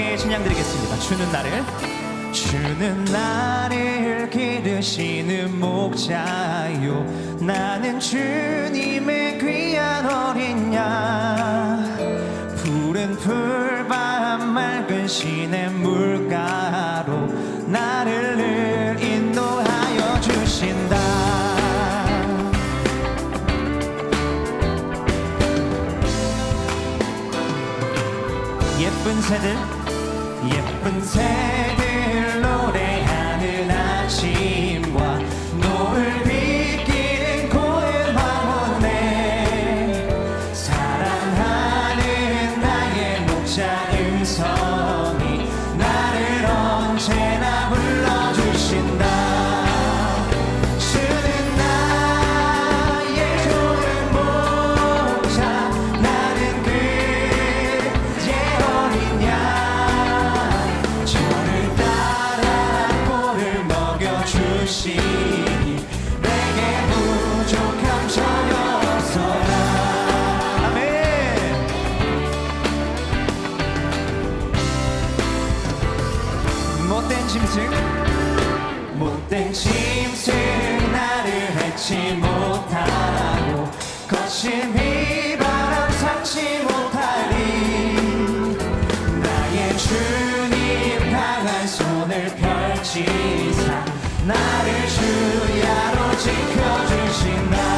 함께 찬양 드리겠습니다. 주는 나를. 주는 나를 기르시는 목자요. 나는 주님의 귀한 어린 양 푸른 풀밭 맑은 시냇 물가로 나를 늘 새들? 예쁜 새들 노래하는 아침 밟지 못하고 거친 비바람 삼지 못하리 나의 주님 강한 손을 펼치사 나를 주야로 지켜주신다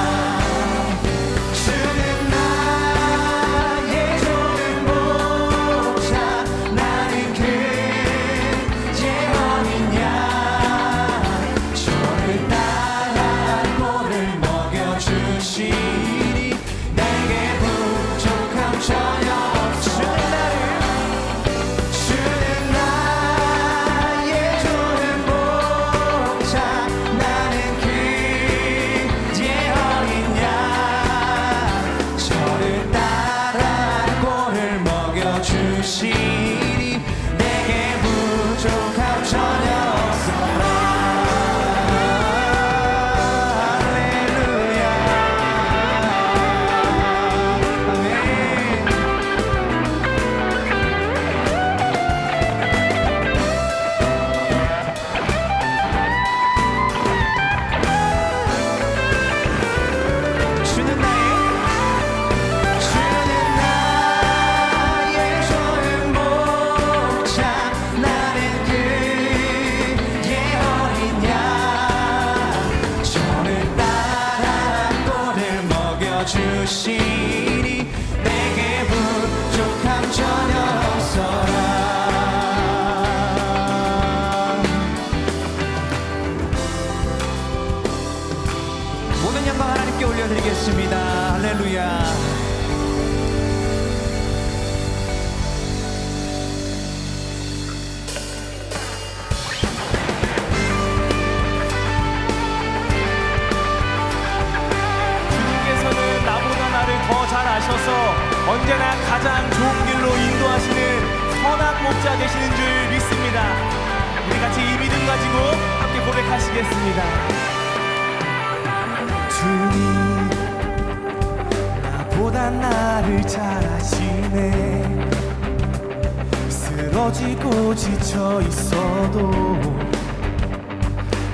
쓰러지고 지쳐 있어도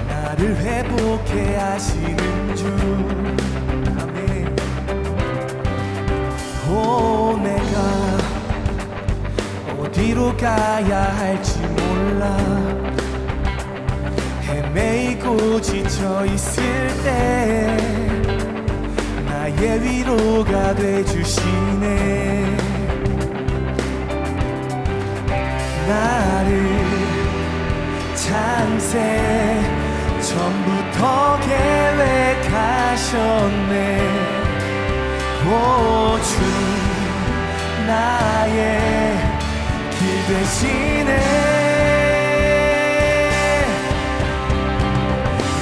나를 회복해 하시는 주. 아멘. 오 내가 어디로 가야 할지 몰라. 헤매이고 지쳐 있을 때 나의 위로가 돼 주시네 나를 창세 전부터 계획하셨네. 오 주님 나의 길 되시네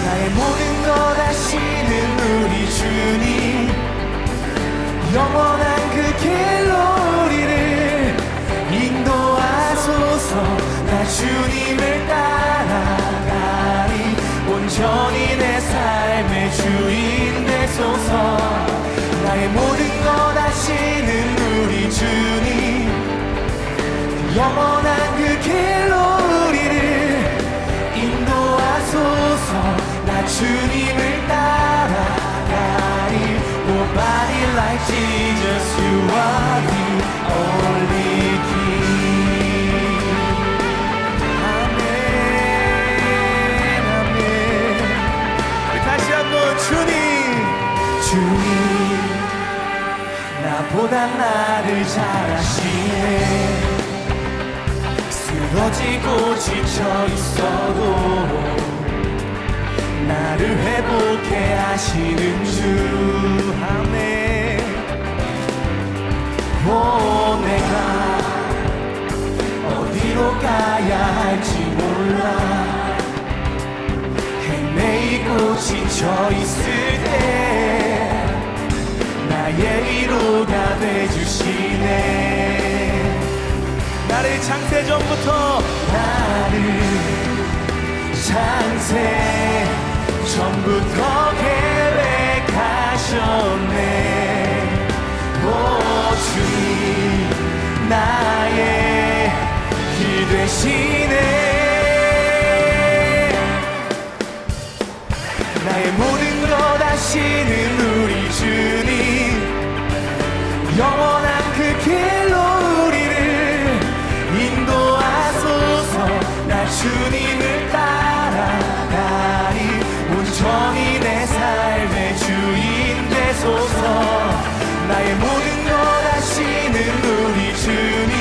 나의 모든 것 아시는 우리 주님 영원 주님을 따라가 온전히 내 삶의 주인 되소서. 나의 모든 것 아시는 우리 주님. 영원한 그 길로 우리를 인도하소서. 나 주님 주님 나보다 나를 잘 아시네. 쓰러지고 지쳐 있어도 나를 회복해 하시는 주 아멘. 오 내가 어디로 가야 할지 몰라. 헤매이고 지쳐 있을 때 돼주시네. 나를 창세 전부터 나를 창세 전부터 계획하셨네. 오 주님 나의 길 되시네. 나의 모든 것 아시는 영원한 그 길로 우리를 인도하소서. 나 주님을 따라가리. 온전히 내 삶의 주인 되소서. 나의 모든 것 아시는 우리 주님.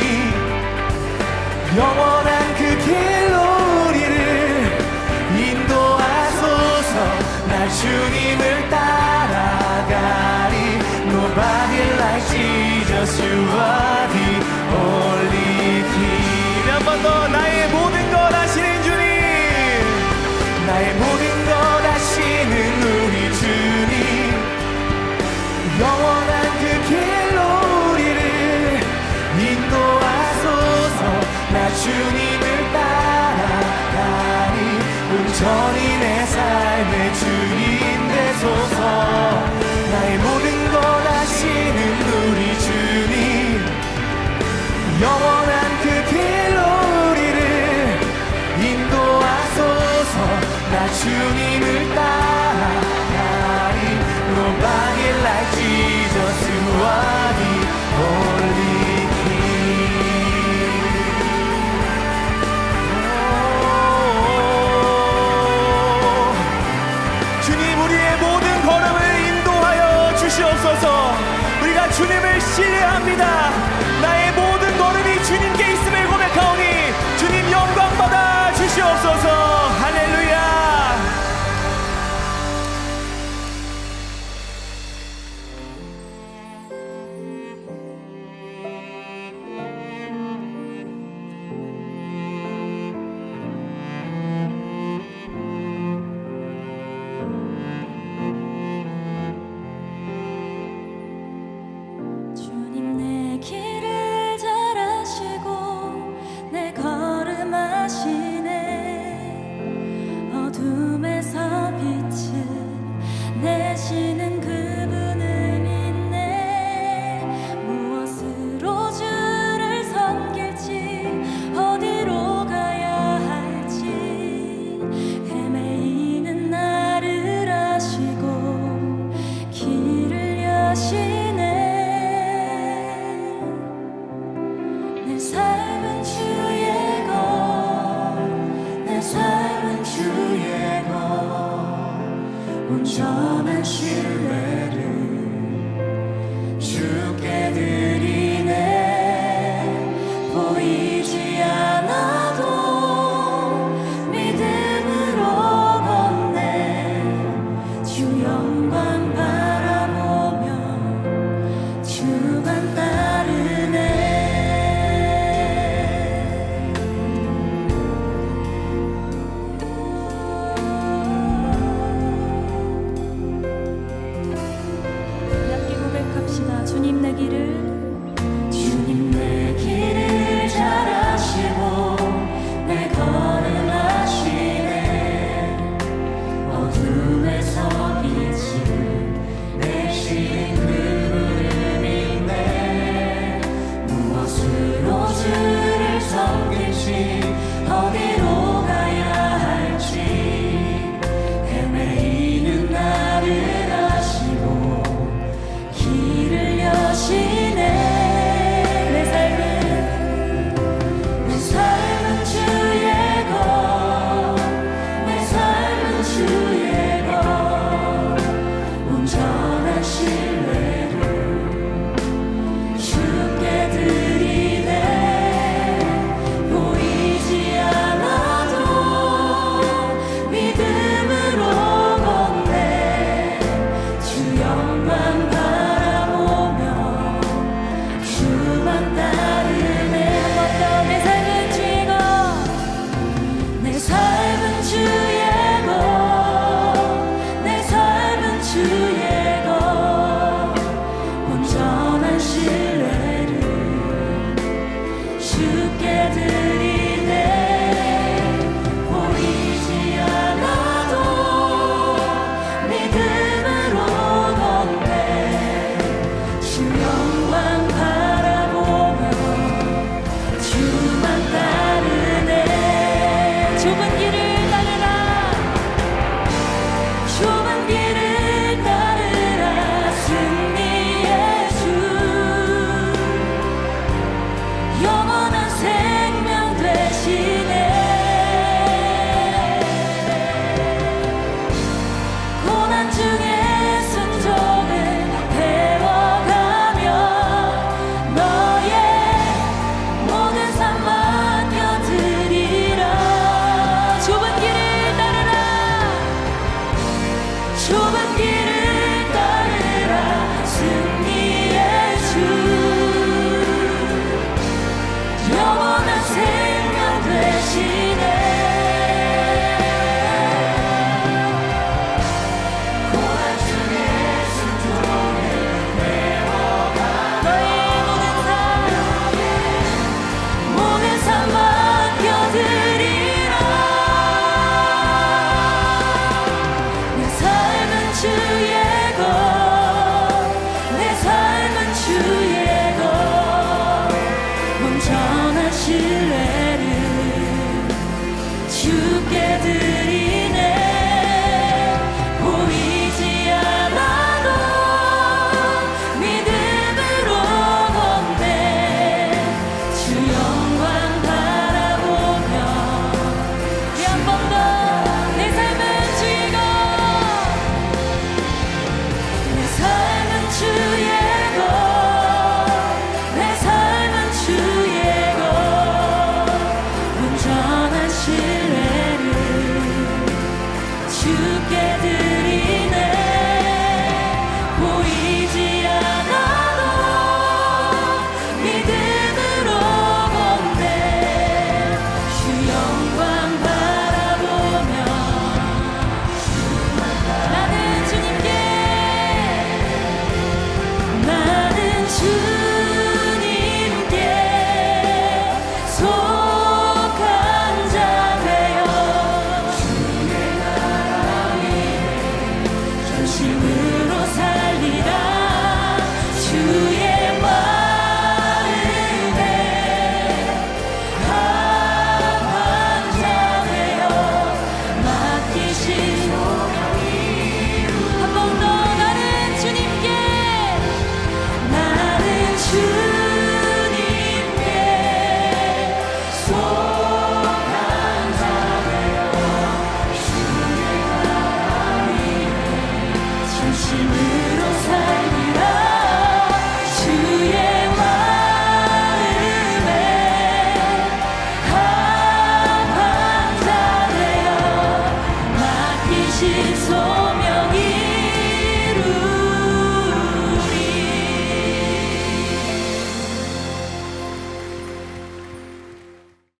영원한 그 길로 우리를 인도하소서. 나 주님 영원한 그 길로 우리를 인도하소서. 나 주님을 따라 주님 나기를